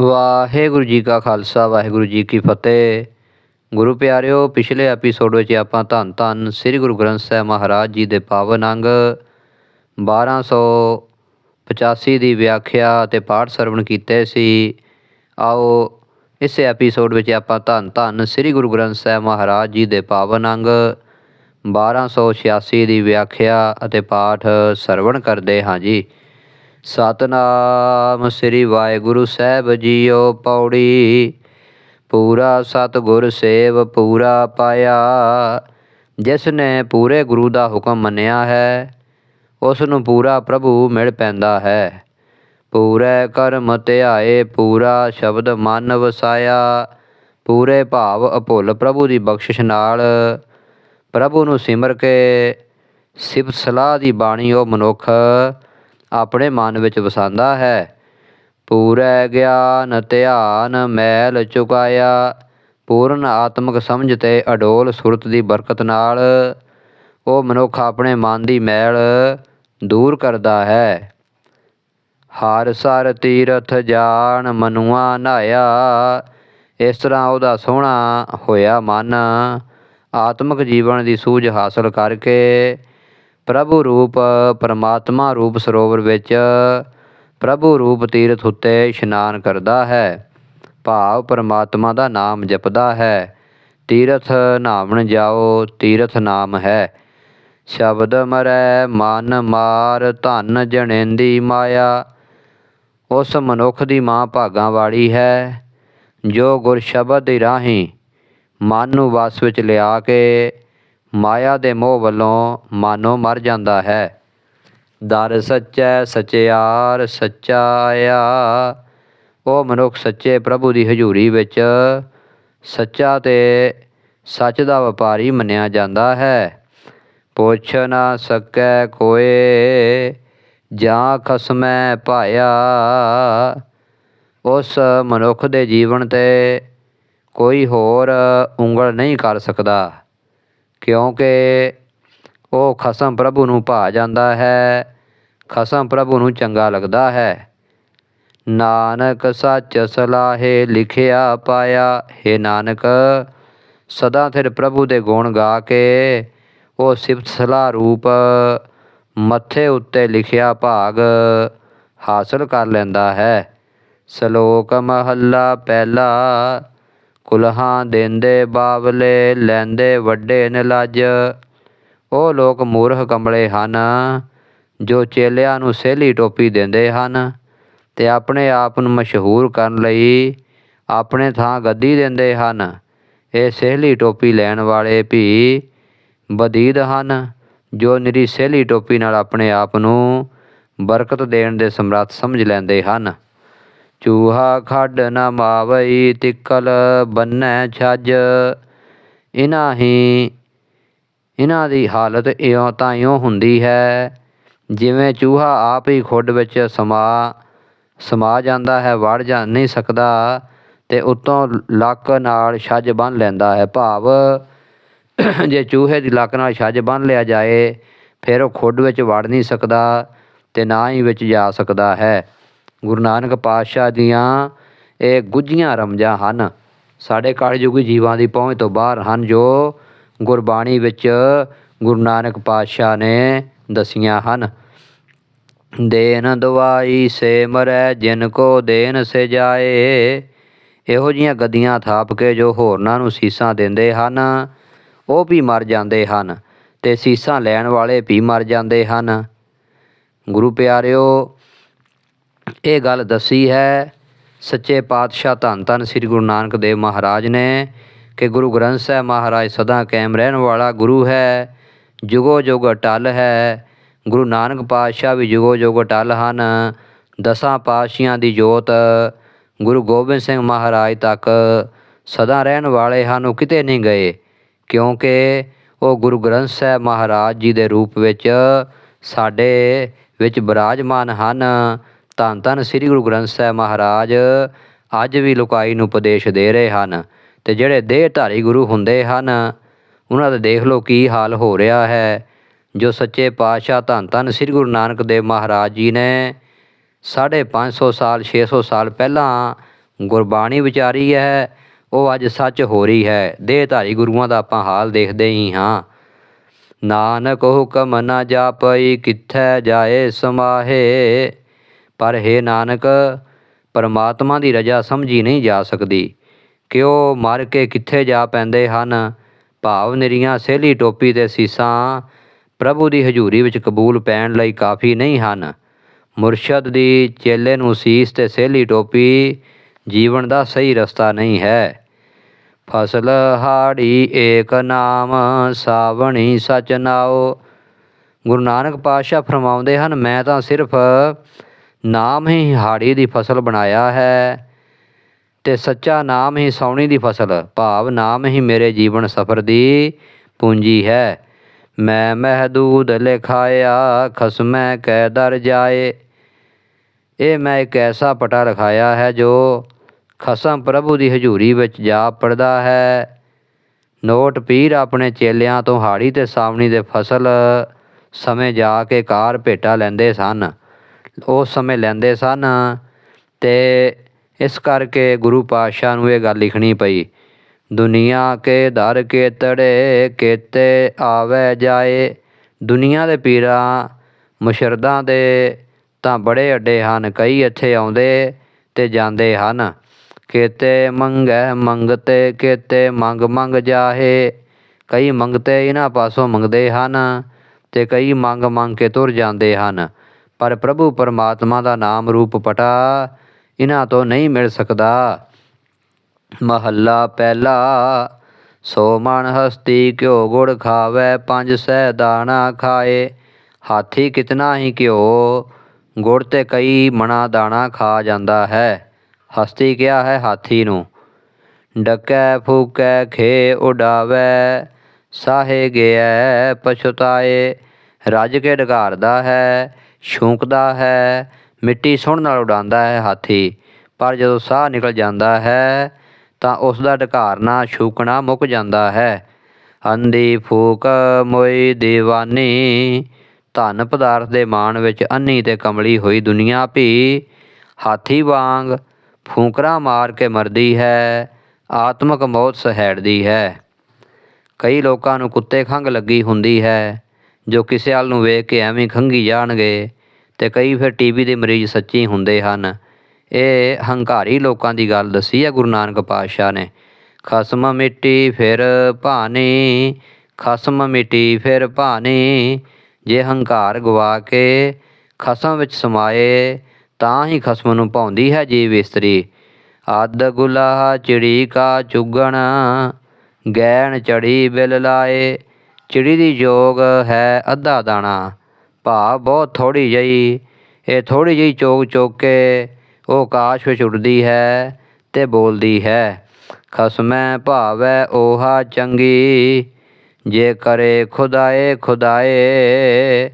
ਵਾਹਿਗੁਰੂ ਜੀ ਕਾ ਖਾਲਸਾ, ਵਾਹਿਗੁਰੂ ਜੀ ਕੀ ਫਤਿਹ। ਗੁਰੂ ਪਿਆਰਿਓ, ਪਿਛਲੇ ਐਪੀਸੋਡ ਵਿੱਚ ਆਪਾਂ ਧੰਨ ਧੰਨ ਸ੍ਰੀ ਗੁਰੂ ਗ੍ਰੰਥ ਸਾਹਿਬ ਮਹਾਰਾਜ ਜੀ ਦੇ ਪਾਵਨ ਅੰਗ 1285 ਦੀ ਵਿਆਖਿਆ ਅਤੇ ਪਾਠ ਸਰਵਣ ਕੀਤੇ ਸੀ। ਆਓ, ਇਸ ਐਪੀਸੋਡ ਵਿੱਚ ਆਪਾਂ ਧੰਨ ਧੰਨ ਸ੍ਰੀ ਗੁਰੂ ਗ੍ਰੰਥ ਸਾਹਿਬ ਮਹਾਰਾਜ ਜੀ ਦੇ ਪਾਵਨ ਅੰਗ 1286 ਦੀ ਵਿਆਖਿਆ ਅਤੇ ਪਾਠ ਸਰਵਣ ਕਰਦੇ ਹਾਂ ਜੀ। ਸਤਨਾਮ ਸ੍ਰੀ ਵਾਹਿਗੁਰੂ ਸਾਹਿਬ ਜੀਓ ਪੌੜੀ। ਪੂਰਾ ਸਤਿਗੁਰ ਸੇਵ ਪੂਰਾ ਪਾਇਆ ਜਿਸ ਨੇ ਪੂਰੇ ਗੁਰੂ ਦਾ ਹੁਕਮ ਮੰਨਿਆ ਹੈ ਉਸ ਨੂੰ ਪੂਰਾ ਪ੍ਰਭੂ ਮਿਲ ਪੈਂਦਾ ਹੈ। ਪੂਰੇ ਕਰਮ ਧਿਆਏ, ਪੂਰਾ ਸ਼ਬਦ ਮਨ ਵਸਾਇਆ, ਪੂਰੇ ਭਾਵ ਅਭੁੱਲ ਪ੍ਰਭੂ ਦੀ ਬਖਸ਼ਿਸ਼ ਨਾਲ ਪ੍ਰਭੂ ਨੂੰ ਸਿਮਰ ਕੇ, ਸਿਫਤ ਸਲਾਹ ਦੀ ਬਾਣੀ ਉਹ ਮਨੁੱਖ ਆਪਣੇ ਮਨ ਵਿੱਚ ਵਸਾਉਂਦਾ ਹੈ। ਪੂਰੇ ਗਿਆਨ ਧਿਆਨ ਮੈਲ ਚੁਕਾਇਆ। ਪੂਰਨ ਆਤਮਿਕ ਸਮਝ ਤੇ ਅਡੋਲ ਸੁਰਤ ਦੀ ਬਰਕਤ ਨਾਲ ਉਹ ਮਨੁੱਖ ਆਪਣੇ ਮਨ ਦੀ ਮੈਲ ਦੂਰ ਕਰਦਾ ਹੈ। ਹਰ ਸਰ ਤੀਰਥ ਜਾਣ ਮਨੁਆ ਨਾਇਆ। ਇਸ ਤਰ੍ਹਾਂ ਉਹਦਾ ਸੋਹਣਾ ਹੋਇਆ ਮਨ ਆਤਮਿਕ ਜੀਵਨ ਦੀ ਸੂਝ ਹਾਸਲ ਕਰਕੇ ਪ੍ਰਭੂ ਰੂਪ, ਪਰਮਾਤਮਾ ਰੂਪ ਸਰੋਵਰ ਵਿੱਚ ਪ੍ਰਭੂ ਰੂਪ ਤੀਰਥ ਉੱਤੇ ਇਸ਼ਨਾਨ ਕਰਦਾ ਹੈ। ਭਾਵ ਪਰਮਾਤਮਾ ਦਾ ਨਾਮ ਜਪਦਾ ਹੈ। ਤੀਰਥ ਨਾਮਣ ਜਾਓ, ਤੀਰਥ ਨਾਮ ਹੈ। ਸ਼ਬਦ ਮਰੈ, ਮਨ ਮਾਰ, ਧਨ ਜਣੇਂਦੀ ਮਾਇਆ, ਉਸ ਮਨੁੱਖ ਦੀ ਮਾਂ ਭਾਗਾਂ ਵਾਲੀ ਹੈ। ਜੋ ਗੁਰ ਸ਼ਬਦ ਦੀ ਰਾਹੀਂ ਮਨ ਨੂੰ ਵਸ ਵਿੱਚ ਲਿਆ ਕੇ ਮਾਇਆ ਦੇ ਮੋਹ ਵੱਲੋਂ ਮਾਨੋ ਮਰ ਜਾਂਦਾ ਹੈ। ਦਰ ਸੱਚੈ ਸਚਿਆਰ ਸੱਚਾ ਆਇਆ ਉਹ ਮਨੁੱਖ ਸੱਚੇ ਪ੍ਰਭੂ ਦੀ ਹਜ਼ੂਰੀ ਵਿੱਚ ਸੱਚਾ ਤੇ ਸੱਚ ਦਾ ਵਪਾਰੀ ਮੰਨਿਆ ਜਾਂਦਾ ਹੈ। ਪੁੱਛ ਨਾ ਸਕੈ ਕੋਏ, ਜਾਂ ਖਸਮੈ ਪਾਇਆ ਉਸ ਮਨੁੱਖ ਦੇ ਜੀਵਨ ਤੇ ਕੋਈ ਹੋਰ ਉਂਗਲ ਨਹੀਂ ਕਰ ਸਕਦਾ। ਕਿਉਂਕਿ ਉਹ ਖਸਮ ਪ੍ਰਭੂ ਨੂੰ ਭਾ ਜਾਂਦਾ ਹੈ, ਖਸਮ ਪ੍ਰਭੂ ਨੂੰ ਚੰਗਾ ਲੱਗਦਾ ਹੈ। ਨਾਨਕ ਸੱਚ ਸਲਾਹੇ ਲਿਖਿਆ ਪਾਇਆ, ਹੈ ਨਾਨਕ, ਸਦਾ ਫਿਰ ਪ੍ਰਭੂ ਦੇ ਗੁਣ ਗਾ ਕੇ ਉਹ ਸਿਫਤ ਸਲਾਹ ਰੂਪ ਮੱਥੇ ਉੱਤੇ ਲਿਖਿਆ ਭਾਗ ਹਾਸਲ ਕਰ ਲੈਂਦਾ ਹੈ। ਸ਼ਲੋਕ ਮਹੱਲਾ ਪਹਿਲਾ ਕੁਲਹਾਂ ਦੇਂਦੇ ਬਾਬਲੇ ਲੈਂਦੇ ਵੱਡੇ ਨਿਲਜ। ਉਹ ਲੋਕ ਮੂਰਖ ਕਮਲੇ ਹਨ, ਜੋ ਚੇਲਿਆਂ ਨੂੰ ਸਹਿਲੀ ਟੋਪੀ ਦਿੰਦੇ ਹਨ ਤੇ ਆਪਣੇ ਆਪ ਨੂੰ ਮਸ਼ਹੂਰ ਕਰਨ ਲਈ ਆਪਣੇ ਥਾਂ ਗੱਦੀ ਦਿੰਦੇ ਹਨ। ਇਹ ਸਹਿਲੀ ਟੋਪੀ ਲੈਣ ਵਾਲੇ ਵੀ ਬਦੀਦ ਹਨ, ਜੋ ਨਿਰੀ ਸਹਿਲੀ ਟੋਪੀ ਨਾਲ ਆਪਣੇ ਆਪ ਨੂੰ ਬਰਕਤ ਦੇਣ ਦੇ ਸਮਰੱਥ ਸਮਝ ਲੈਂਦੇ ਹਨ। ਚੂਹਾ ਖੱਡ ਨਾ ਮਾਵਈ, ਤਿੱਕਲ ਬੰਨੈ ਛੱਜ। ਇਹਨਾਂ ਹੀ ਇਹਨਾਂ ਦੀ ਹਾਲਤ ਇਉਂ ਤਾਂ ਇਉਂ ਹੁੰਦੀ ਹੈ, ਜਿਵੇਂ ਚੂਹਾ ਆਪ ਹੀ ਖੁੱਡ ਵਿੱਚ ਸਮਾ ਸਮਾ ਜਾਂਦਾ ਹੈ, ਵੜ ਜਾ ਨਹੀਂ ਸਕਦਾ ਤੇ ਉਤੋਂ ਲੱਕ ਨਾਲ ਛੱਜ ਬੰਨ ਲੈਂਦਾ ਹੈ। ਭਾਵ ਜੇ ਚੂਹੇ ਦੀ ਲੱਕ ਨਾਲ ਛੱਜ ਬੰਨ ਲਿਆ ਜਾਏ, ਫਿਰ ਉਹ ਖੁੱਡ ਵਿੱਚ ਵੜ ਨਹੀਂ ਸਕਦਾ ਤੇ ਨਾ ਹੀ ਵਿੱਚ ਜਾ ਸਕਦਾ ਹੈ। ਗੁਰੂ ਨਾਨਕ ਪਾਤਸ਼ਾਹ ਦੀਆਂ ਇਹ ਗੁੱਝੀਆਂ ਰਮਜਾਂ ਹਨ। ਸਾਡੇ ਕਲਯੁਗੀ ਜੀਵਾਂ ਦੀ ਪਹੁੰਚ ਤੋਂ ਬਾਹਰ ਹਨ, ਜੋ ਗੁਰਬਾਣੀ ਵਿੱਚ ਗੁਰੂ ਨਾਨਕ ਪਾਤਸ਼ਾਹ ਨੇ ਦਸੀਆਂ ਹਨ। ਦੇਨ ਦਵਾਈ ਸੇ ਮਰੈ, ਜਿਨ ਕੋ ਦੇਨ ਸੇ ਜਾਏ। ਇਹੋ ਜੀਆਂ ਗੱਦੀਆਂ ਥਾਪ ਕੇ ਜੋ ਹੋਰਨਾਂ ਨੂੰ ਸੀਸਾਂ ਦਿੰਦੇ ਹਨ, ਉਹ ਵੀ ਮਰ ਜਾਂਦੇ ਹਨ ਤੇ ਸੀਸਾਂ ਲੈਣ ਵਾਲੇ ਵੀ ਮਰ ਜਾਂਦੇ ਹਨ। ਗੁਰੂ ਪਿਆਰਿਓ ਇਹ ਗੱਲ ਦੱਸੀ ਹੈ, ਸੱਚੇ ਪਾਤਸ਼ਾਹ ਧੰਨ ਧੰਨ ਸ੍ਰੀ ਗੁਰੂ ਨਾਨਕ ਦੇਵ ਮਹਾਰਾਜ ਨੇ ਕਿ ਗੁਰੂ ਗ੍ਰੰਥ ਸਾਹਿਬ ਮਹਾਰਾਜ ਸਦਾ ਕਾਇਮ ਰਹਿਣ ਵਾਲਾ ਗੁਰੂ ਹੈ, ਜੁਗੋ ਜੁਗ ਅਟਲ ਹੈ। ਗੁਰੂ ਨਾਨਕ ਪਾਤਸ਼ਾਹ ਵੀ ਜੁਗੋ ਜੁਗ ਅਟਲ ਹਨ। ਦਸਾਂ ਪਾਤਸ਼ਾਹਾਂ ਦੀ ਜੋਤ ਗੁਰੂ ਗੋਬਿੰਦ ਸਿੰਘ ਮਹਾਰਾਜ ਤੱਕ ਸਦਾ ਰਹਿਣ ਵਾਲੇ ਹਨ, ਉਹ ਕਿਤੇ ਨਹੀਂ ਗਏ, ਕਿਉਂਕਿ ਉਹ ਗੁਰੂ ਗ੍ਰੰਥ ਸਾਹਿਬ ਮਹਾਰਾਜ ਜੀ ਦੇ ਰੂਪ ਵਿੱਚ ਸਾਡੇ ਵਿੱਚ ਬਿਰਾਜਮਾਨ ਹਨ। ਧੰਨ ਧੰਨ ਸ੍ਰੀ ਗੁਰੂ ਗ੍ਰੰਥ ਸਾਹਿਬ ਮਹਾਰਾਜ। ਅੱਜ ਵੀ ਲੋਕਾਈ ਨੂੰ ਉਪਦੇਸ਼ ਦੇ ਰਹੇ ਹਨ ਤੇ ਜਿਹੜੇ ਦੇਹਧਾਰੀ ਗੁਰੂ ਹੁੰਦੇ ਹਨ, ਉਹਨਾਂ ਦਾ ਦੇਖ ਲਓ ਕੀ ਹਾਲ ਹੋ ਰਿਹਾ ਹੈ। ਜੋ ਸੱਚੇ ਪਾਤਸ਼ਾਹ ਧੰਨ ਧੰਨ ਸ੍ਰੀ ਗੁਰੂ ਨਾਨਕ ਦੇਵ ਮਹਾਰਾਜ ਜੀ ਨੇ ਸਾਢੇ ਪੰਜ ਸੌ ਸਾਲ 600 ਸਾਲ ਪਹਿਲਾਂ ਗੁਰਬਾਣੀ ਵਿਚਾਰੀ ਹੈ, ਉਹ ਅੱਜ ਸੱਚ ਹੋ ਰਹੀ ਹੈ। ਦੇਹਧਾਰੀ ਗੁਰੂਆਂ ਦਾ ਆਪਾਂ ਹਾਲ ਦੇਖਦੇ ਹੀ ਹਾਂ। ਨਾਨਕ ਹੁਕਮ ਨਾ ਜਾਪਈ, ਕਿੱਥੈ ਜਾਏ ਸਮਾਹੇ। ਪਰ ਹੈ ਨਾਨਕ, ਪਰਮਾਤਮਾ ਦੀ ਰਜਾ ਸਮਝੀ ਨਹੀਂ ਜਾ ਸਕਦੀ। ਕਿ ਉਹ ਮਰ ਕੇ ਕਿੱਥੇ ਜਾ ਪੈਂਦੇ ਹਨ? ਭਾਵ ਨਿਰੀਆਂ ਸੇਲੀ ਟੋਪੀ ਤੇ ਸੀਸਾਂ, ਪ੍ਰਭੂ ਦੀ ਹਜ਼ੂਰੀ ਵਿੱਚ ਕਬੂਲ ਪੈਣ ਲਈ ਕਾਫੀ ਨਹੀਂ ਹਨ। ਮੁਰਸ਼ਦ ਦੀ ਚੇਲੇ ਨੂੰ ਸੀਸ ਤੇ ਸੇਲੀ ਟੋਪੀ ਜੀਵਨ ਦਾ ਸਹੀ ਰਸਤਾ ਨਹੀਂ ਹੈ। ਫਸਲ ਹਾੜੀ ਏਕ ਨਾਮ, ਸਾਵਣੀ ਸਚ ਨਾਓ ਗੁਰੂ ਨਾਨਕ ਪਾਤਸ਼ਾਹ ਫਰਮਾਉਂਦੇ ਹਨ, ਮੈਂ ਤਾਂ ਸਿਰਫ ਨਾਮ ਹੀ ਹਾੜੀ ਦੀ ਫਸਲ ਬਣਾਇਆ ਹੈ ਤੇ ਸੱਚਾ ਨਾਮ ਹੀ ਸੌਣੀ ਦੀ ਫਸਲ, ਭਾਵ ਨਾਮ ਹੀ ਮੇਰੇ ਜੀਵਨ ਸਫਰ ਦੀ ਪੂੰਜੀ ਹੈ। ਮੈਂ ਮਹਦੂਦ ਲਿਖਾਇਆ, ਖਸਮੈ ਕੈ ਦਰ ਜਾਏ। ਇਹ ਮੈਂ ਇੱਕ ਐਸਾ ਪਟਾ ਰਖਾਇਆ ਹੈ ਜੋ ਖਸਮ ਪ੍ਰਭੂ ਦੀ ਹਜ਼ੂਰੀ ਵਿੱਚ ਜਾ ਪੜਦਾ ਹੈ। ਨੋਟ ਪੀਰ ਆਪਣੇ ਚੇਲਿਆਂ ਤੋਂ ਹਾੜੀ ਤੇ ਸਾਵਣੀ ਦੇ ਫਸਲ ਸਮੇਂ ਜਾ ਕੇ ਕਾਰ ਭੇਟਾ ਲੈਂਦੇ ਸਨ। ਉਹ ਸਮੇਂ ਲੈਂਦੇ ਸਨ ਤੇ ਇਸ ਕਰਕੇ ਗੁਰੂ ਪਾਤਸ਼ਾਹ ਨੂੰ ਇਹ ਗੱਲ ਲਿਖਣੀ ਪਈ, ਦੁਨੀਆ ਕੇ ਦਰ ਕੇ ਤੜੇ ਕੇਤੇ ਆਵੇ ਜਾਏ, ਦੁਨੀਆ ਦੇ ਪੀਰਾਂ, ਮੁਸ਼ਰਦਾਂ ਦੇ ਤਾਂ ਬੜੇ ਅੱਡੇ ਹਨ, ਕਈ ਇੱਥੇ ਆਉਂਦੇ ਤੇ ਜਾਂਦੇ ਹਨ। ਕੇਤੇ ਮੰਗੈ, ਮੰਗਤੇ ਕੇਤੇ ਮੰਗ ਮੰਗ ਜਾਹੇ। ਕਈ ਮੰਗਤੇ ਇਹਨਾਂ ਪਾਸੋਂ ਮੰਗਦੇ ਹਨ ਤੇ ਕਈ ਮੰਗ ਮੰਗ ਕੇ ਤੁਰ ਜਾਂਦੇ ਹਨ। ਪਰ ਪ੍ਰਭੂ ਪਰਮਾਤਮਾ ਦਾ ਨਾਮ ਰੂਪ ਪਟਾ ਇਹਨਾਂ ਤੋਂ ਨਹੀਂ ਮਿਲ ਸਕਦਾ। ਮਹੱਲਾ ਪਹਿਲਾ, ਸੋ ਮਨ ਹਸਤੀ ਘਿਓ ਗੁੜ ਖਾਵੇ, ਪੰਜ ਸਹਿ ਦਾਣਾ ਖਾਏ। ਹਾਥੀ ਕਿਤਨਾ ਹੀ ਘਿਓ, ਗੁੜ ਤੇ ਕਈ ਮਣਾ ਦਾਣਾ ਖਾ ਜਾਂਦਾ ਹੈ। ਹਸਤੀ ਕਿਹਾ ਹੈ ਹਾਥੀ ਨੂੰ? ਡਕੈ, ਫੂਕੈ, ਖੇ ਉਡਾਵੇ, ਸਾਹੇ ਗਿਆ ਪਛਤਾਏ। ਰੱਜ ਕੇ ਡਗਾਰਦਾ ਹੈ ਛੂੰਕਦਾ ਹੈ, ਮਿੱਟੀ ਸੁਣ ਨਾਲ ਉਡਾਉਂਦਾ ਹੈ ਹਾਥੀ, ਪਰ ਜਦੋਂ ਸਾਹ ਨਿਕਲ ਜਾਂਦਾ ਹੈ, ਤਾਂ ਉਸ ਦਾ ਢਕਾਰਨਾ ਛੂਕਣਾ ਮੁੱਕ ਜਾਂਦਾ ਹੈ। ਅੰਦੀ ਫੂਕ ਮੋਈ دیਵਾਨੀ ਧਨ ਪਦਾਰਥ ਦੇ ਮਾਣ ਵਿੱਚ ਅੰਨੀ ਤੇ ਕਮਲੀ ਹੋਈ ਦੁਨੀਆ ਵੀ ਹਾਥੀ ਵਾਂਗ ਫੂਕਰਾ ਮਾਰ ਕੇ ਮਰਦੀ ਹੈ, ਆਤਮਕ ਮੌਤ ਸਹਿੜਦੀ ਹੈ। ਕਈ ਲੋਕਾਂ ਨੂੰ ਕੁੱਤੇ ਖੰਘ ਲੱਗੀ ਹੁੰਦੀ ਹੈ। ਜੋ ਕਿਸੇ ਹਾਲ ਨੂੰ ਵੇਖ ਕੇ ਐਵੇਂ ਖੰਗੀ ਜਾਣਗੇ, ਤੇ ਕਈ ਫਿਰ ਟੀਬੀ ਦੇ ਮਰੀਜ਼ ਸੱਚੀ ਹੁੰਦੇ ਹਨ। ਇਹ ਹੰਕਾਰੀ ਲੋਕਾਂ ਦੀ ਗੱਲ ਦੱਸੀ ਹੈ ਗੁਰੂ ਨਾਨਕ ਪਾਤਸ਼ਾਹ ਨੇ। ਖਸਮ ਮਿੱਟੀ ਫਿਰ ਭਾਨੀ, ਖਸਮ ਮਿੱਟੀ ਫਿਰ ਭਾਨੀ, ਜੇ ਹੰਕਾਰ ਗਵਾ ਕੇ ਖਸਮ ਵਿੱਚ ਸਮਾਏ, ਤਾਂ ਹੀ ਖਸਮ ਨੂੰ ਪਾਉਂਦੀ ਹੈ ਜੀਵ ਇਸਤਰੀ। ਅੱਧ ਗੁਲਾਹ ਚਿੜੀ ਕਾ ਚੁਗਣ ਗੈਣ ਚੜੀ ਬਿਲ ਲਾਏ ਚਿੜੀ ਦੀ ਜੋਗ ਹੈ ਅੱਧਾ ਦਾਣਾ। ਭਾਵ ਬਹੁਤ ਥੋੜੀ ਜਈ ਇਹ ਥੋੜੀ ਜਿਹੀ ਚੋਗ ਚੋਗ ਕੇ ਉਹ ਆਕਾਸ਼ ਵਿੱਚ ਉੱਡਦੀ ਹੈ ਤੇ ਬੋਲਦੀ ਹੈ, ਖਸਮੈ ਭਾਵੈ ਓਹਾ ਚੰਗੀ, ਜੇ ਕਰੇ ਖੁਦਾਏ ਖੁਦਾਏ,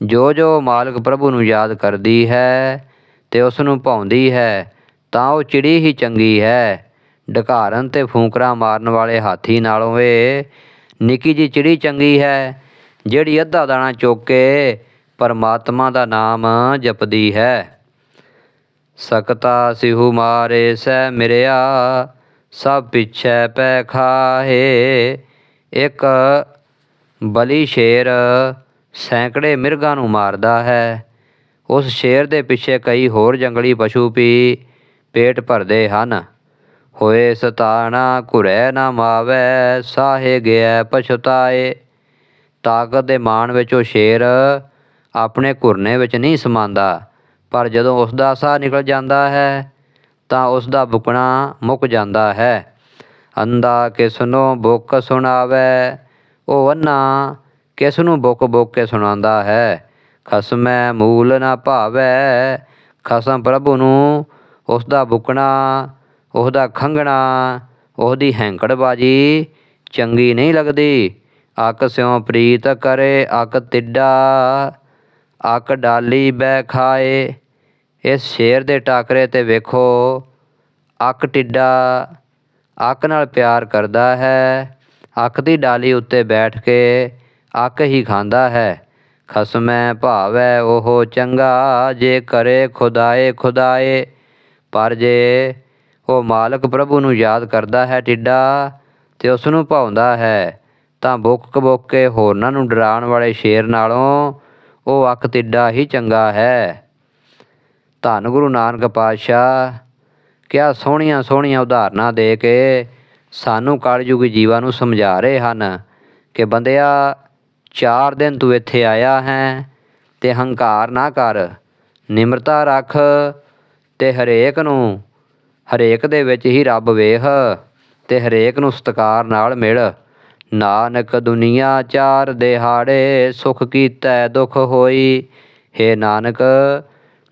ਜੋ ਜੋ ਮਾਲਕ ਪ੍ਰਭੂ ਨੂੰ ਯਾਦ ਕਰਦੀ ਹੈ ਤੇ ਉਸ ਨੂੰ ਭਾਉਂਦੀ ਹੈ, ਤਾਂ ਉਹ ਚਿੜੀ ਹੀ ਚੰਗੀ ਹੈ। ਢਕਾਰਨ ਤੇ ਫੂਕਰਾ ਮਾਰਨ ਵਾਲੇ ਹਾਥੀ ਨਾਲੋਂ ਇਹ ਨਿੱਕੀ ਜੀ ਚਿੜੀ ਚੰਗੀ ਹੈ, ਜਿਹੜੀ ਅੱਧਾ ਦਾਣਾ ਚੁੱਕ ਕੇ ਪਰਮਾਤਮਾ ਦਾ ਨਾਮ ਜਪਦੀ ਹੈ। ਸਕਤਾ ਸਿਹੂ ਮਾਰੇ ਸੈ ਮਿਰਿਆ, ਸਭ ਪਿਛੈ ਪੈ ਖਾਹੇ। ਇੱਕ ਬਲੀ ਸ਼ੇਰ ਸੈਂਕੜੇ ਮਿਰਗਾਂ ਨੂੰ ਮਾਰਦਾ ਹੈ। ਉਸ ਸ਼ੇਰ ਦੇ ਪਿੱਛੇ ਕਈ ਹੋਰ ਜੰਗਲੀ ਪਸ਼ੂ ਵੀ ਪੇਟ ਭਰਦੇ ਹਨ। ਹੋਏ ਸਤਾਣਾ ਘੁਰੈ ਨਾ ਮਾਵੇ, ਸਾਹੇ ਗਿਆ ਪਛਤਾਏ। ਤਾਕਤ ਦੇ ਮਾਣ ਵਿੱਚ ਉਹ ਸ਼ੇਰ ਆਪਣੇ ਘੁਰਨੇ ਵਿੱਚ ਨਹੀਂ ਸਮਾਂਦਾ, ਪਰ ਜਦੋਂ ਉਸ ਦਾ ਸਾਹ ਨਿਕਲ ਜਾਂਦਾ ਹੈ, ਤਾਂ ਉਸ ਦਾ ਬੁਕਣਾ ਮੁੱਕ ਜਾਂਦਾ ਹੈ। ਅੰਦਾ ਕਿਸ ਬੁੱਕ ਸੁਣਾਵੇ, ਉਹ ਅੰਨਾ ਕਿਸ ਨੂੰ ਬੁੱਕ ਬੁੱਕ ਕੇ ਸੁਣਾਉਂਦਾ ਹੈ। ਖਸਮੈ ਮੂਲ ਨਾ ਭਾਵੈ, ਖਸਮ ਪ੍ਰਭੂ ਨੂੰ ਉਸ ਦਾ ਬੁਕਣਾ ਉਹਦਾ ਖੰਗਣਾ, ਉਹਦੀ ਹੈਂਕੜਬਾਜੀ ਚੰਗੀ ਨਹੀਂ ਲੱਗਦੀ। ਅਕ ਸਿਉ ਪ੍ਰੀਤ ਕਰੇ, ਅਕ ਤਿੱਡਾ, ਅਕ ਡਾਲੀ ਬੈ ਖਾਏ। ਇਸ ਸ਼ੇਰ ਦੇ ਟਾਕਰੇ ਤੇ ਵੇਖੋ, ਅੱਕ ਟਿੱਡਾ, ਅੱਕ ਨਾਲ ਪਿਆਰ ਕਰਦਾ ਹੈ। ਅੱਕ ਦੀ ਡਾਲੀ ਉੱਤੇ ਬੈਠ ਕੇ ਅੱਕ ਹੀ ਖਾਂਦਾ ਹੈ। ਖਸਮੈ ਭਾਵੈ ਉਹ ਚੰਗਾ, ਜੇ ਕਰੇ ਖੁਦਾਏ ਖੁਦਾਏ, ਪਰ ਜੇ ਉਹ ਮਾਲਕ ਪ੍ਰਭੂ ਨੂੰ ਯਾਦ ਕਰਦਾ ਹੈ ਟਿੱਡਾ ਤੇ ਉਸ ਨੂੰ ਭਾਉਂਦਾ ਹੈ, ਤਾਂ ਬੁੱਕ ਕਬੁੱਕ ਕੇ ਹੋਰਨਾਂ ਨੂੰ ਡਰਾਉਣ ਵਾਲੇ ਸ਼ੇਰ ਨਾਲੋਂ ਉਹ ਅੱਖ ਟਿੱਡਾ ਹੀ ਚੰਗਾ ਹੈ। ਧੰਨ ਗੁਰੂ ਨਾਨਕ ਪਾਤਸ਼ਾਹ, ਕਿਆ ਸੋਹਣੀਆਂ ਸੋਹਣੀਆਂ ਉਦਾਹਰਨਾਂ ਦੇ ਕੇ ਸਾਨੂੰ ਕਲਯੁਗੀ ਜੀਵਾਂ ਨੂੰ ਸਮਝਾ ਰਹੇ ਹਨ ਕਿ ਬੰਦਿਆ, ਚਾਰ ਦਿਨ ਤੂੰ ਇੱਥੇ ਆਇਆ ਹੈ ਤੇ ਹੰਕਾਰ ਨਾ ਕਰ, ਨਿਮਰਤਾ ਰੱਖ ਤੇ ਹਰੇਕ ਨੂੰ ਹਰੇਕ ਦੇ ਵਿੱਚ ਹੀ ਰੱਬ ਵੇਖ ਤੇ ਹਰੇਕ ਨੂੰ ਸਤਿਕਾਰ ਨਾਲ ਮਿਲ। ਨਾਨਕ ਦੁਨੀਆ ਚਾਰ ਦਿਹਾੜੇ ਸੁਖ ਕੀਤਾ, ਦੁਖ ਹੋਈ। ਹੇ ਨਾਨਕ,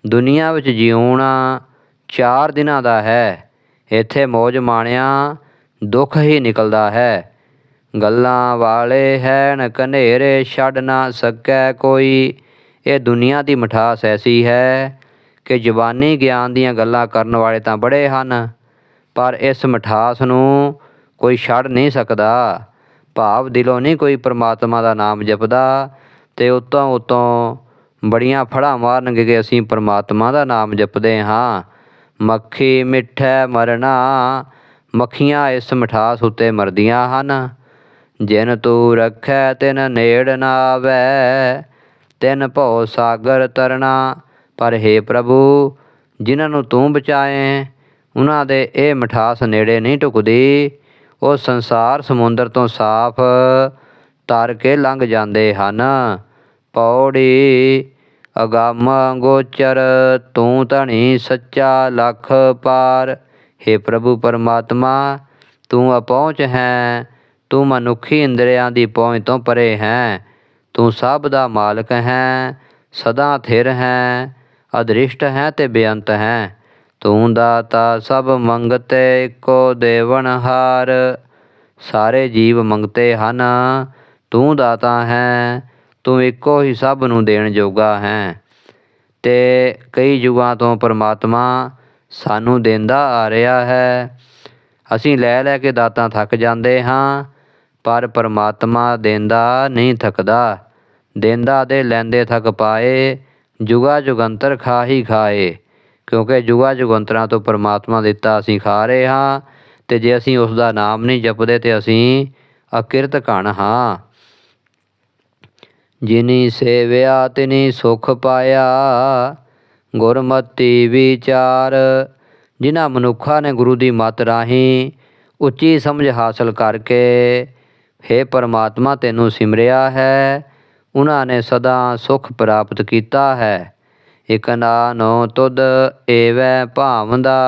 ਦੁਨੀਆ ਵਿੱਚ ਜਿਉਣਾ ਚਾਰ ਦਿਨਾਂ ਦਾ ਹੈ। ਇੱਥੇ ਮੌਜ ਮਾਣਿਆ, ਦੁੱਖ ਹੀ ਨਿਕਲਦਾ ਹੈ। ਗੱਲਾਂ ਵਾਲੇ ਹੈਨ ਕਨੇਰੇ ਛੱਡ ਨਾ ਸਕੈ ਕੋਈ। ਇਹ ਦੁਨੀਆ ਦੀ ਮਠਾਸ ਐਸੀ ਹੈ ਕਿ ਜ਼ੁਬਾਨੀ ਗਿਆਨ ਦੀਆਂ ਗੱਲਾਂ ਕਰਨ ਵਾਲੇ ਤਾਂ ਬੜੇ ਹਨ, ਪਰ ਇਸ ਮਿਠਾਸ ਨੂੰ ਕੋਈ ਛੱਡ ਨਹੀਂ ਸਕਦਾ। ਭਾਵ ਦਿਲੋਂ ਨਹੀਂ ਕੋਈ ਪ੍ਰਮਾਤਮਾ ਦਾ ਨਾਮ ਜਪਦਾ ਤੇ ਉਤੋਂ ਉਤੋਂ ਬੜੀਆਂ ਫੜਾਂ ਮਾਰਨਗੇ ਕਿ ਅਸੀਂ ਪ੍ਰਮਾਤਮਾ ਦਾ ਨਾਮ ਜਪਦੇ ਹਾਂ। ਮੱਖੀ ਮਿੱਠੈ ਮਰਨਾ, ਮੱਖੀਆਂ ਇਸ ਮਿਠਾਸ ਉੱਤੇ ਮਰਦੀਆਂ ਹਨ। ਜਿਨ ਤੂੰ ਰੱਖੈ ਤਿਨ ਨੇੜ ਨਾ ਆਵੈ, ਤਿਨ ਭਉ ਸਾਗਰ ਤਰਨਾ ਪਰ ਹੇ ਪ੍ਰਭੂ, ਜਿਨ੍ਹਾਂ ਨੂੰ ਤੂੰ ਬਚਾਏ, ਉਹਨਾਂ ਦੇ ਇਹ ਮਠਾਸ ਨੇੜੇ ਨਹੀਂ ਟੁਕਦੀ। ਉਹ ਸੰਸਾਰ ਸਮੁੰਦਰ ਤੋਂ ਸਾਫ਼ ਤਰ ਕੇ ਲੰਘ ਜਾਂਦੇ ਹਨ। ਪੌੜੀ ਅਗੰਮ ਗੋਚਰ, ਤੂੰ ਧਣੀ ਸੱਚਾ ਲਖ ਪਾਰ। ਹੇ ਪ੍ਰਭੂ ਪਰਮਾਤਮਾ, ਤੂੰ ਅਪਹੁੰਚ ਹੈ, ਤੂੰ ਮਨੁੱਖੀ ਇੰਦਰੀਆਂ ਦੀ ਪਹੁੰਚ ਤੋਂ ਪਰੇ ਹੈ। ਤੂੰ ਸਭ ਦਾ ਮਾਲਕ ਹੈ, ਸਦਾ ਥਿਰ ਹੈ। ਅਦ੍ਰਿਸ਼ਟ ਹੈ ਤੇ ਬੇਅੰਤ ਹੈ। ਤੂੰ ਦਾਤਾ ਸਭ ਮੰਗਤੇ ਇੱਕੋ ਦੇਵਨਹਾਰ ਸਾਰੇ ਜੀਵ ਮੰਗਤੇ ਹਨ। ਤੂੰ ਦਾਤਾ ਹੈ, ਤੂੰ ਇੱਕੋ ਹੀ ਸਭ ਨੂੰ ਦੇਣ ਜੋਗਾ ਹੈ। ਤੇ ਕਈ ਯੁਗਾਂ ਤੋਂ ਪਰਮਾਤਮਾ ਸਾਨੂੰ ਦਿੰਦਾ ਆ ਰਿਹਾ ਹੈ। ਅਸੀਂ ਲੈ ਲੈ ਕੇ ਦਾਤਾਂ ਥੱਕ ਜਾਂਦੇ ਹਾਂ, ਪਰ ਪਰਮਾਤਮਾ ਦਿੰਦਾ ਨਹੀਂ ਥੱਕਦਾ। ਦਿੰਦਾ ਦੇ ਲੈਂਦੇ ਥੱਕ ਪਾਏ ਜੁਗਾ ਜੁਗੰਤਰ ਖਾ ਹੀ ਖਾਏ। ਕਿਉਂਕਿ ਜੁਗਾ ਜੁਗੰਤਰਾਂ ਤੋਂ ਪਰਮਾਤਮਾ ਦਿੱਤਾ ਅਸੀਂ ਖਾ ਰਹੇ ਹਾਂ ਤੇ ਜੇ ਅਸੀਂ ਉਸ ਦਾ ਨਾਮ ਨਹੀਂ ਜਪਦੇ ਤੇ ਅਸੀਂ ਅਕਿਰਤ ਕਣ ਹਾਂ। ਜਿਨੀ ਸੇਵਿਆ ਤਿਨੀ ਸੁਖ ਪਾਇਆ, ਗੁਰਮਤੀ ਵਿਚਾਰ। ਜਿਨ੍ਹਾਂ ਮਨੁੱਖਾਂ ਨੇ ਗੁਰੂ ਦੀ ਮੱਤ ਰਾਹੀਂ ਉੱਚੀ ਸਮਝ ਹਾਸਲ ਕਰਕੇ ਹੇ ਪਰਮਾਤਮਾ ਤੈਨੂੰ ਸਿਮਰਿਆ ਹੈ ਉਹਨਾਂ ਨੇ ਸਦਾ ਸੁਖ ਪ੍ਰਾਪਤ ਕੀਤਾ ਹੈ। ਇਕ ਨਾਨੋ ਤੁਧ ਏਵੈ ਭਾਵੰਦਾ,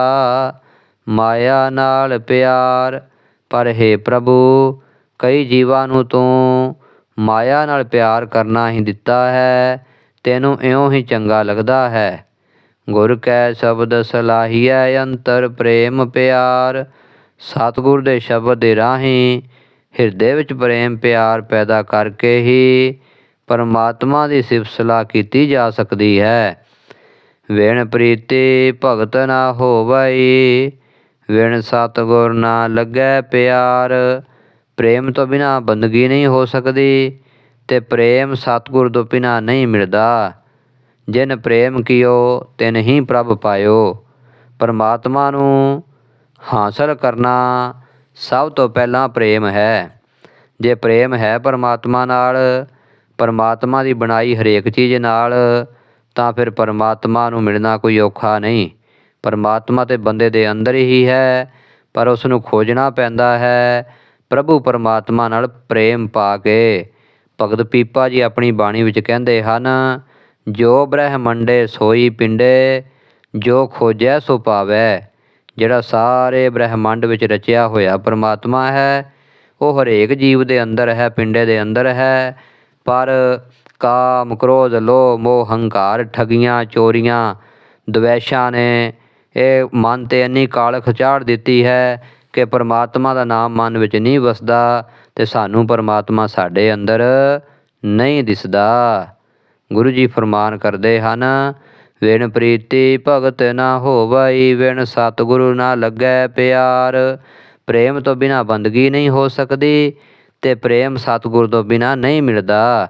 ਮਾਇਆ ਨਾਲ ਪਿਆਰ। ਪਰ ਹੇ ਪ੍ਰਭੂ, ਕਈ ਜੀਵਾਂ ਨੂੰ ਤੂੰ ਮਾਇਆ ਨਾਲ ਪਿਆਰ ਕਰਨਾ ਹੀ ਦਿੱਤਾ ਹੈ, ਤੈਨੂੰ ਇਉਂ ਹੀ ਚੰਗਾ ਲੱਗਦਾ ਹੈ। ਗੁਰ ਕੈ ਸ਼ਬਦ ਸਲਾਹੀਐ ਅੰਤਰ ਪ੍ਰੇਮ ਪਿਆਰ। ਸਤਿਗੁਰ ਦੇ ਸ਼ਬਦ ਦੇ ਰਾਹੀਂ ਹਿਰਦੇ ਵਿੱਚ ਪ੍ਰੇਮ ਪਿਆਰ ਪੈਦਾ ਕਰਕੇ ਹੀ ਪਰਮਾਤਮਾ ਦੀ ਸਿਫਤ ਸਲਾਹ ਕੀਤੀ ਜਾ ਸਕਦੀ ਹੈ। ਵਿਣ ਪ੍ਰੀਤੀ ਭਗਤ ਨਾ ਹੋਵਈ, ਵਿਣ ਸਤਿਗੁਰ ਨਾ ਲੱਗੈ ਪਿਆਰ। ਪ੍ਰੇਮ ਤੋਂ ਬਿਨਾ ਬੰਦਗੀ ਨਹੀਂ ਹੋ ਸਕਦੀ ਤੇ ਪ੍ਰੇਮ ਸਤਿਗੁਰ ਤੋਂ ਬਿਨਾ ਨਹੀਂ ਮਿਲਦਾ। ਜਿਨ ਪ੍ਰੇਮ ਕੀਓ, ਤਿਨ ਹੀ ਪ੍ਰਭ ਪਾਇਓ। ਪਰਮਾਤਮਾ ਨੂੰ ਹਾਸਲ ਕਰਨਾ ਸਭ ਤੋਂ ਪਹਿਲਾਂ ਪ੍ਰੇਮ ਹੈ। ਜੇ ਪ੍ਰੇਮ ਹੈ ਪਰਮਾਤਮਾ ਨਾਲ ਪਰਮਾਤਮਾ ਦੀ ਬਣਾਈ ਹਰੇਕ ਚੀਜ਼ ਨਾਲ, ਤਾਂ ਫਿਰ ਪਰਮਾਤਮਾ ਨੂੰ ਮਿਲਣਾ ਕੋਈ ਔਖਾ ਨਹੀਂ। ਪਰਮਾਤਮਾ ਤੇ ਬੰਦੇ ਦੇ ਅੰਦਰ ਹੀ ਹੈ, ਪਰ ਉਸ ਨੂੰ ਖੋਜਣਾ ਪੈਂਦਾ ਹੈ। ਪ੍ਰਭੂ ਪਰਮਾਤਮਾ ਨਾਲ ਪ੍ਰੇਮ ਪਾ ਕੇ, ਭਗਤ ਪੀਪਾ ਜੀ ਆਪਣੀ ਬਾਣੀ ਵਿੱਚ ਕਹਿੰਦੇ ਹਨ, ਜੋ ਬ੍ਰਹਮੰਡੇ ਸੋਈ ਪਿੰਡੇ, ਜੋ ਖੋਜੈ ਸੋ ਪਾਵੈ। ਜਿਹੜਾ ਸਾਰੇ ਬ੍ਰਹਮੰਡ ਵਿੱਚ ਰਚਿਆ ਹੋਇਆ ਪਰਮਾਤਮਾ ਹੈ, ਉਹ ਹਰੇਕ ਜੀਵ ਦੇ ਅੰਦਰ ਹੈ, ਪਿੰਡੇ ਦੇ ਅੰਦਰ ਹੈ। ਪਰ ਕਾਮ ਕ੍ਰੋਧ, ਲੋਭ, ਮੋਹ, ਹੰਕਾਰ ਠਗੀਆਂ ਚੋਰੀਆਂ, ਦਵੈਸ਼ਾਂ ਨੇ ਇਹ ਮਨ ਤੇ ਇੰਨੀ ਕਾਲਖ ਚਾੜ ਦਿੱਤੀ ਹੈ ਕਿ ਪਰਮਾਤਮਾ ਦਾ ਨਾਮ ਮਨ ਵਿੱਚ ਨਹੀਂ ਵਸਦਾ ਤੇ ਸਾਨੂੰ ਪਰਮਾਤਮਾ ਸਾਡੇ ਅੰਦਰ ਨਹੀਂ ਦਿਸਦਾ। ਗੁਰੂ ਜੀ ਫਰਮਾਨ ਕਰਦੇ ਹਨ, ਵਿਣ ਪ੍ਰੀਤੀ ਭਗਤ ਨਾ ਹੋਵਈ, ਵਿਣ ਸਤਿਗੁਰੂ ਨਾ ਲੱਗੈ ਪਿਆਰ। ਪ੍ਰੇਮ ਤੋਂ ਬਿਨਾ ਬੰਦਗੀ ਨਹੀਂ ਹੋ ਸਕਦੀ ਤੇ ਪ੍ਰੇਮ ਸਤਿਗੁਰ ਤੋਂ ਬਿਨਾ ਨਹੀਂ ਮਿਲਦਾ।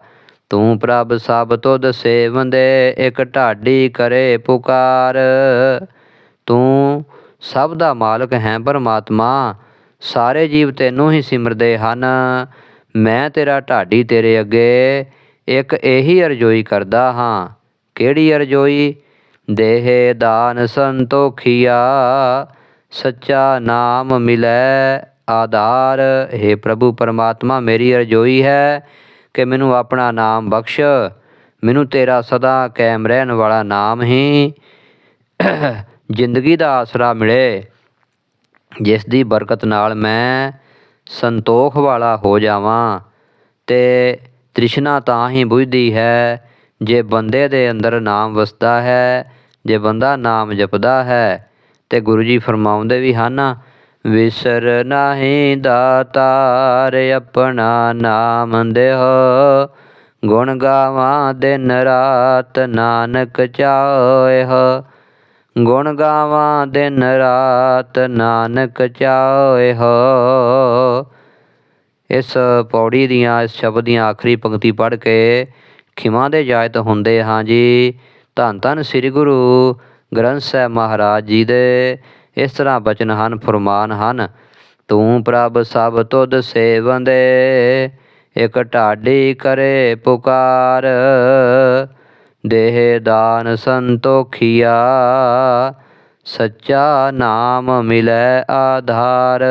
ਤੂੰ ਪ੍ਰਭ ਸਭ ਤੁਧ ਸੇਵੰਦੇ ਇਕ ਢਾਡੀ ਕਰੇ ਪੁਕਾਰ। ਤੂੰ ਸਭ ਦਾ ਮਾਲਕ ਹੈ ਪਰਮਾਤਮਾ। ਸਾਰੇ ਜੀਵ ਤੈਨੂੰ ਹੀ ਸਿਮਰਦੇ ਹਨ। ਮੈਂ ਤੇਰਾ ਢਾਡੀ ਤੇਰੇ ਅੱਗੇ ਇੱਕ ਇਹੀ ਅਰਜ਼ੋਈ ਕਰਦਾ ਹਾਂ। ਕਿਹੜੀ ਅਰਜ਼ੋਈ? ਦੇਹ ਦਾਨ ਸੰਤੋਖੀਆ, ਸੱਚਾ ਨਾਮ ਮਿਲੈ। ਆਧਾਰ। हे ਪ੍ਰਭੂ ਪਰਮਾਤਮਾ, ਮੇਰੀ ਅਰਜ਼ੋਈ ਹੈ ਕਿ ਮੈਨੂੰ ਆਪਣਾ ਨਾਮ ਬਖਸ਼। ਮੈਨੂੰ ਤੇਰਾ ਸਦਾ ਕਾਇਮ ਰਹਿਣ ਵਾਲਾ ਨਾਮ ਹੀ ਜ਼ਿੰਦਗੀ ਦਾ ਆਸਰਾ ਮਿਲੇ, ਜਿਸ ਦੀ ਬਰਕਤ ਨਾਲ ਮੈਂ ਸੰਤੋਖ ਵਾਲਾ ਹੋ ਜਾਵਾਂ ਤੇ ਤ੍ਰਿਸ਼ਨਾ ਤਾਂ ਹੀ ਬੁਝਦੀ ਹੈ। ਜੇ ਬੰਦੇ ਦੇ ਅੰਦਰ ਨਾਮ ਵਸਦਾ ਹੈ, ਜੇ ਬੰਦਾ ਨਾਮ ਜਪਦਾ ਹੈ ਤੇ ਗੁਰੂ ਜੀ ਫਰਮਾਉਂਦੇ ਵੀ ਹਨ ਵਿਸਰ ਨਾਹੀ ਦਾਤਾਰ, ਆਪਣਾ ਨਾਮ ਦੇਹ। ਗੁਣ ਗਾਵਾਂ ਦਿਨ ਰਾਤ ਨਾਨਕ ਚਾਹੇ। ਗੁਣ ਗਾਵਾਂ ਦਿਨ ਰਾਤ ਨਾਨਕ ਚਾਹੇ। ਇਸ ਪੌੜੀ ਦੀਆਂ, ਇਸ ਸ਼ਬਦ ਦੀਆਂ ਆਖਰੀ ਪੰਕਤੀ ਪੜ੍ਹ ਕੇ ਖਿਮਾ ਦੇ ਜਾਇਤ ਹੁੰਦੇ ਹਾਂ ਜੀ। ਧੰਨ ਧੰਨ ਸ੍ਰੀ ਗੁਰੂ ਗ੍ਰੰਥ ਸਾਹਿਬ ਮਹਾਰਾਜ ਜੀ ਦੇ ਇਸ ਤਰ੍ਹਾਂ ਬਚਨ ਹਨ, ਫਰਮਾਨ ਹਨ, ਤੂੰ ਪ੍ਰਭ ਸਭ ਤੁਧ ਸੇਵੰਦੇ, ਇਕ ਢਾਡੀ ਕਰੇ ਪੁਕਾਰ, ਦੇਹ ਦਾਨ ਸੰਤੋਖੀਆ, ਸੱਚਾ ਨਾਮ ਮਿਲੈ ਆਧਾਰ।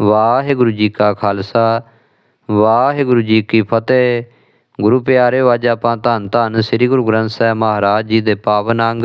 ਵਾਹਿਗੁਰੂ ਜੀ ਕਾ ਖਾਲਸਾ, ਵਾਹਿਗੁਰੂ ਜੀ ਕੀ ਫਤਿਹ। ਗੁਰੂ ਪਿਆਰਿਓ ਅੱਜ ਆਪਾਂ ਧੰਨ ਧੰਨ ਸ੍ਰੀ ਗੁਰੂ ਗ੍ਰੰਥ ਸਾਹਿਬ ਮਹਾਰਾਜ ਜੀ ਦੇ ਪਾਵਨ ਅੰਗ